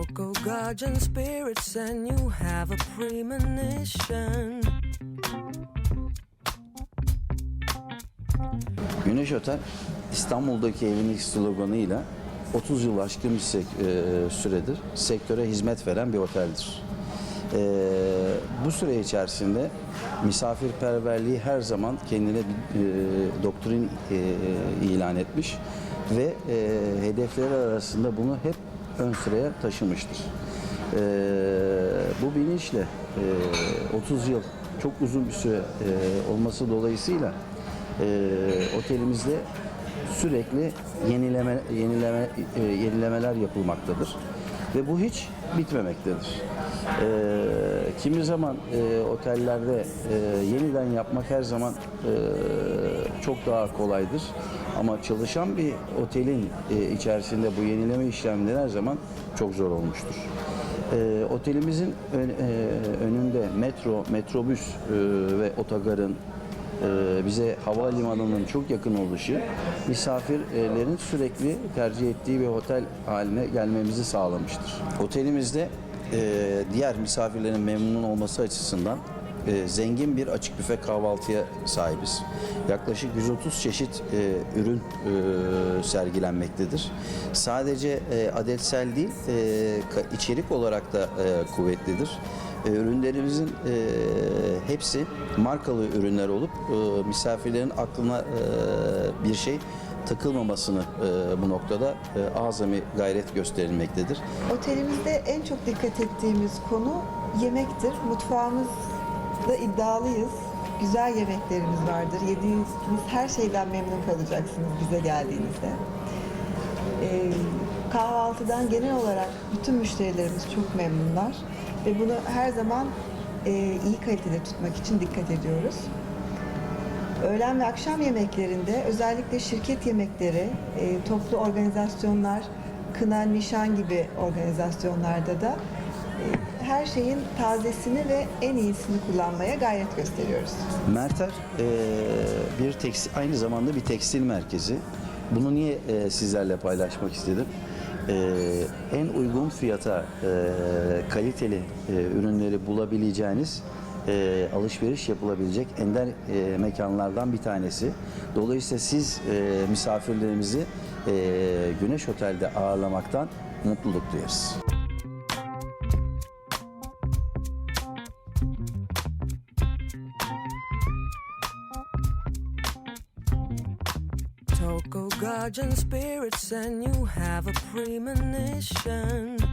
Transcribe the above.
Toko guardian spirits, and you have a premonition. Güneş Otel İstanbul'daki evlilik sloganıyla 30 yıl aşkın bir e, süredir sektöre hizmet veren bir oteldir. E, bu süre içerisinde misafirperverliği her zaman kendine e, doktrin e, ilan etmiş ve e, hedefleri arasında bunu hep ön sıraya taşımıştır. E, bu bilinçle e, 30 yıl çok uzun bir süre e, olması dolayısıyla e, otelimizde sürekli yenileme yenileme e, yenilemeler yapılmaktadır ve bu hiç bitmemektedir. E, kimi zaman e, otellerde e, yeniden yapmak her zaman e, çok daha kolaydır. Ama çalışan bir otelin e, içerisinde bu yenileme işlemleri her zaman çok zor olmuştur. E, otelimizin ön- e, önünde metro, metrobüs e, ve otogarın e, bize havalimanının çok yakın oluşu misafirlerin sürekli tercih ettiği bir otel haline gelmemizi sağlamıştır. Otelimizde e, diğer misafirlerin memnun olması açısından e, zengin bir açık büfe kahvaltıya sahibiz. Yaklaşık 130 çeşit e, ürün e, sergilenmektedir. Sadece e, adetsel değil, e, içerik olarak da e, kuvvetlidir. E, Ürünlerimizin e, hepsi markalı ürünler olup e, misafirlerin aklına e, bir şey takılmamasını e, bu noktada e, azami gayret gösterilmektedir. Otelimizde en çok dikkat ettiğimiz konu yemektir. Mutfağımızda iddialıyız. Güzel yemeklerimiz vardır. Yediğiniz her şeyden memnun kalacaksınız bize geldiğinizde. Ee, kahvaltıdan genel olarak bütün müşterilerimiz çok memnunlar. Ve bunu her zaman e, iyi kalitede tutmak için dikkat ediyoruz. Öğlen ve akşam yemeklerinde özellikle şirket yemekleri, e, toplu organizasyonlar, kına, nişan gibi organizasyonlarda da e, her şeyin tazesini ve en iyisini kullanmaya gayret gösteriyoruz. Merter e, bir tekstil, aynı zamanda bir tekstil merkezi. Bunu niye e, sizlerle paylaşmak istedim? E, en uygun fiyata e, kaliteli e, ürünleri bulabileceğiniz e, alışveriş yapılabilecek ender e, mekanlardan bir tanesi. Dolayısıyla siz e, misafirlerimizi e, Güneş Otel'de ağırlamaktan mutluluk duyarız. Guardian spirits, and you have a premonition.